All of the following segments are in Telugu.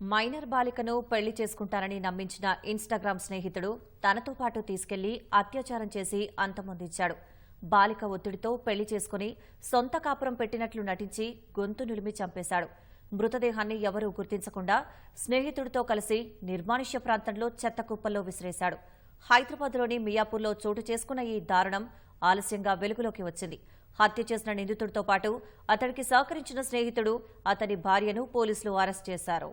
మైనర్ బాలికను పెళ్ళి చేసుకుంటానని నమ్మించిన ఇన్స్టాగ్రామ్ స్నేహితుడు తనతో పాటు తీసుకెళ్ళి అత్యాచారం చేసి అంతమొందించాడు. బాలిక ఒత్తిడితో పెళ్ళి చేసుకుని సొంత కాపురం పెట్టినట్లు నటించి గొంతు నులిమి చంపేశాడు. మృతదేహాన్ని ఎవరూ గుర్తించకుండా స్నేహితుడితో కలిసి నిర్మానుష్య ప్రాంతంలో చెత్త కుప్పల్లో విసిరేశాడు. హైదరాబాద్లోని మియాపూర్లో చోటు చేసుకున్న ఈ దారుణం ఆలస్యంగా వెలుగులోకి వచ్చింది. హత్య చేసిన నిందితుడితో పాటు అతడికి సహకరించిన స్నేహితుడు అతని భార్యను పోలీసులు అరెస్ట్ చేశారు.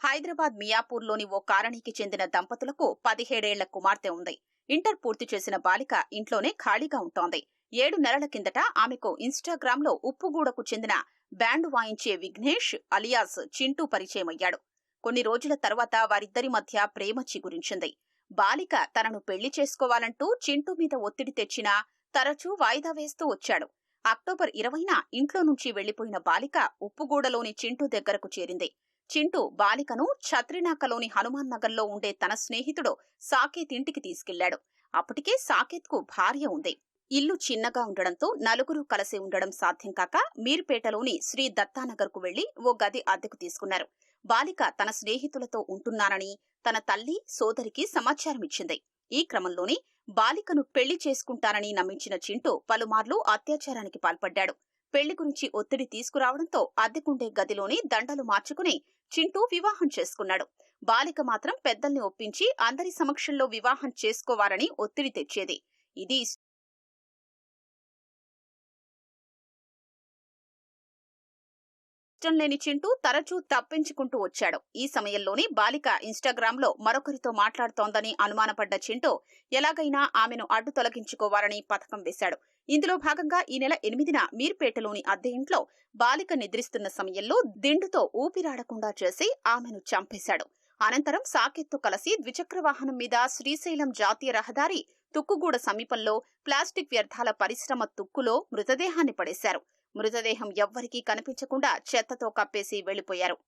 హైదరాబాద్ మియాపూర్లోని ఓ కారణికి చెందిన దంపతులకు పదిహేడేళ్ళ కుమార్తె ఉంది. ఇంటర్ పూర్తి చేసిన బాలిక ఇంట్లోనే ఖాళీగా ఉంటోంది. ఏడు నెలల కిందట ఆమెకు ఇన్స్టాగ్రామ్లో ఉప్పుగూడకు చెందిన బ్యాండ్ వాయించే విఘ్నేష్ అలియాస్ చింటూ పరిచయమయ్యాడు. కొన్ని రోజుల తర్వాత వారిద్దరి మధ్య ప్రేమ చిగురించింది. బాలిక తనను పెళ్ళి చేసుకోవాలంటూ చింటూ మీద ఒత్తిడి తెచ్చినా తరచూ వాయిదా వేస్తూ వచ్చాడు. అక్టోబర్ ఇరవైన ఇంట్లో నుంచి వెళ్ళిపోయిన బాలిక ఉప్పుగూడలోని చింటూ దగ్గరకు చేరింది. చింటూ బాలికను ఛత్రినాకలోని హనుమాన్ నగర్లో ఉండే తన స్నేహితుడు సాకేత్ ఇంటికి తీసుకెళ్ళాడు. అప్పటికే సాకేత్కు భార్య ఉంది. ఇల్లు చిన్నగా ఉండడంతో నలుగురు కలిసి ఉండడం సాధ్యం కాక మీర్పేటలోని శ్రీ దత్తానగర్కు వెళ్ళి ఓ గది అద్దెకు తీసుకున్నారు. బాలిక తన స్నేహితులతో ఉంటున్నానని తన తల్లి సోదరికి సమాచారం ఇచ్చింది. ఈ క్రమంలోనే బాలికను పెళ్ళి చేసుకుంటానని నమ్మించిన చింటూ పలుమార్లు అత్యాచారానికి పాల్పడ్డాడు. పెళ్ళి గురించి ఒత్తిడి తీసుకురావడంతో అద్దెకుండే గదిలోని దండలు మార్చుకుని చింటూ వివాహం చేసుకున్నాడు. బాలిక మాత్రం పెద్దల్ని ఒప్పించి అందరి సమక్షంలో వివాహం చేసుకోవాలని ఒత్తిడి తెచ్చేది. ఇది ఇష్టం లేని చింటూ తరచూ తప్పించుకుంటూ వచ్చాడు. ఈ సమయంలోనే బాలిక ఇన్స్టాగ్రామ్లో మరొకరితో మాట్లాడుతోందని అనుమానపడ్డ చింటూ ఎలాగైనా ఆమెను అడ్డు తొలగించుకోవాలని పథకం వేశాడు. ఇందులో భాగంగా ఈ నెల ఎనిమిదిన మీర్పేటలోని అద్దె ఇంట్లో బాలిక నిద్రిస్తున్న సమయంలో దిండుతో ఊపిరాడకుండా చేసి ఆమెను చంపేశాడు. అనంతరం సాకెత్తో కలిసి ద్విచక్ర వాహనం మీద శ్రీశైలం జాతీయ రహదారి తుక్కుగూడ సమీపంలో ప్లాస్టిక్ వ్యర్థాల పరిశ్రమ తుక్కులో మృతదేహాన్ని పడేశారు. మృతదేహం ఎవ్వరికీ కనిపించకుండా చెత్తతో కప్పేసి వెళ్ళిపోయారు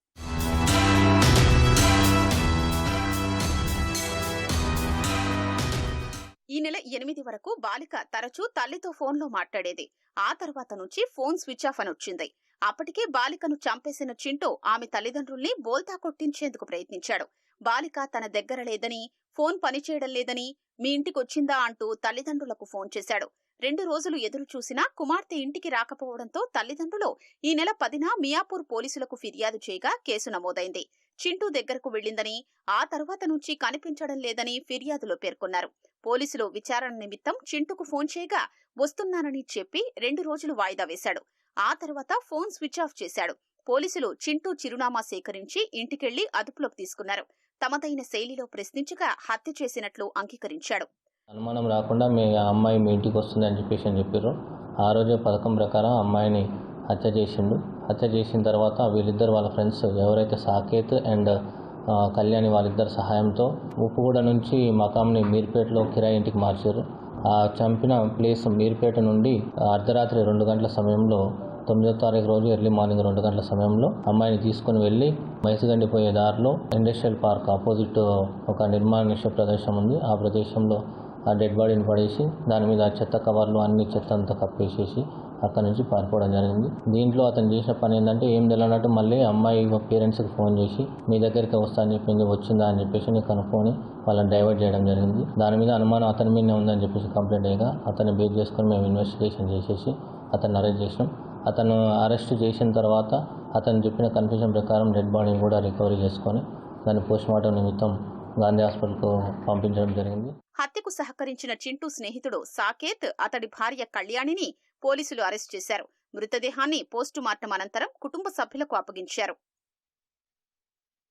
ఎనిమిది వరకు బాలిక తరచూ తల్లితో ఫోన్లో మాట్లాడేది. ఆ తర్వాత నుంచి ఫోన్ స్విచ్ ఆఫ్ అని వచ్చింది. అప్పటికే బాలికను చంపేసిన చింటో ఆమె తల్లిదండ్రుల్ని బోల్తా కొట్టించేందుకు ప్రయత్నించాడు. బాలిక తన దగ్గర లేదని ఫోన్ పనిచేయడం లేదని మీ ఇంటికొచ్చిందా అంటూ తల్లిదండ్రులకు ఫోన్ చేశాడు. రెండు రోజులు ఎదురు చూసినా కుమార్తె ఇంటికి రాకపోవడంతో తల్లిదండ్రులు ఈ నెల పదిన మియాపూర్ పోలీసులకు ఫిర్యాదు చేయగా కేసు నమోదైంది. చింటూ దగ్గరకు వెళ్ళిందని ఆ తర్వాత నుంచి కనిపించడం లేదని ఫిర్యాదులో పేర్కొన్నారు. పోలీసులు విచారణ నిమిత్తం చింటూకు ఫోన్ చేయగా వస్తున్నానని చెప్పి రెండు రోజులు వాయిదా వేశాడు. ఆ తర్వాత ఫోన్ స్విచ్ ఆఫ్ చేశాడు. పోలీసులు చింటూ చిరునామా సేకరించి ఇంటికెళ్ళి అదుపులోకి తీసుకున్నారు. తమదైన శైలిలో ప్రశ్నించగా హత్య చేసినట్లు అంగీకరించాడు. అనుమానం రాకుండా మీ అమ్మాయి మీ ఇంటికి వస్తుంది అని చెప్పేసి అని చెప్పారు ఆ రోజే పథకం ప్రకారం అమ్మాయిని హత్య చేసిండు. హత్య చేసిన తర్వాత వీళ్ళిద్దరు వాళ్ళ ఫ్రెండ్స్ ఎవరైతే సాకేత్ అండ్ కళ్యాణి వాళ్ళిద్దరి సహాయంతో ఉప్పుగూడ నుంచి మకాంని మీర్పేటలో కిరాయి ఇంటికి మార్చారు. ఆ చంపిన ప్లేస్ మీర్పేట నుండి అర్ధరాత్రి రెండు గంటల సమయంలో తొమ్మిదో తారీఖు రోజు ఎర్లీ మార్నింగ్ రెండు గంటల సమయంలో అమ్మాయిని తీసుకొని వెళ్ళి మైసుగండిపోయే దారిలో ఇండస్ట్రియల్ పార్క్ ఆపోజిట్ ఒక నిర్మానుష్య ప్రదేశం ఉంది. ఆ ప్రదేశంలో ఆ డెడ్ బాడీని పడేసి దాని మీద చెత్త కవర్లు అన్ని చెత్త అంతా కప్పేసేసి అక్కడ నుంచి పారిపోవడం జరిగింది. దీంట్లో అతను చేసిన పని ఏంటంటే ఏం తెలియనట్టు మళ్ళీ అమ్మాయి పేరెంట్స్కి ఫోన్ చేసి మీ దగ్గరికి వస్తా అని చెప్పింది వచ్చిందా అని చెప్పేసి నేను కనుక్కొని వాళ్ళని డైవర్ట్ చేయడం జరిగింది. దాని మీద అనుమానం అతని మీదనే ఉందని చెప్పేసి కంప్లైంట్ అయ్యగా అతన్ని బేస్ చేసుకొని మేము ఇన్వెస్టిగేషన్ చేసేసి అతన్ని అరెస్ట్ చేసినాం. అతను అరెస్ట్ చేసిన తర్వాత అతను చెప్పిన కన్ఫ్యూజన్ ప్రకారం డెడ్ బాడీని కూడా రికవరీ చేసుకొని దాన్ని పోస్ట్మార్టం నిమిత్తం గాంధీ హాస్పిటల్కు పంపించడం జరిగింది. హత్యకు సహకరించిన చింటూ స్నేహితుడు సాకేత్ అతడి భార్య కళ్యాణిని పోలీసులు అరెస్ట్ చేశారు. మృతదేహాన్ని పోస్టుమార్టం అనంతరం కుటుంబ సభ్యులకు అప్పగించారు.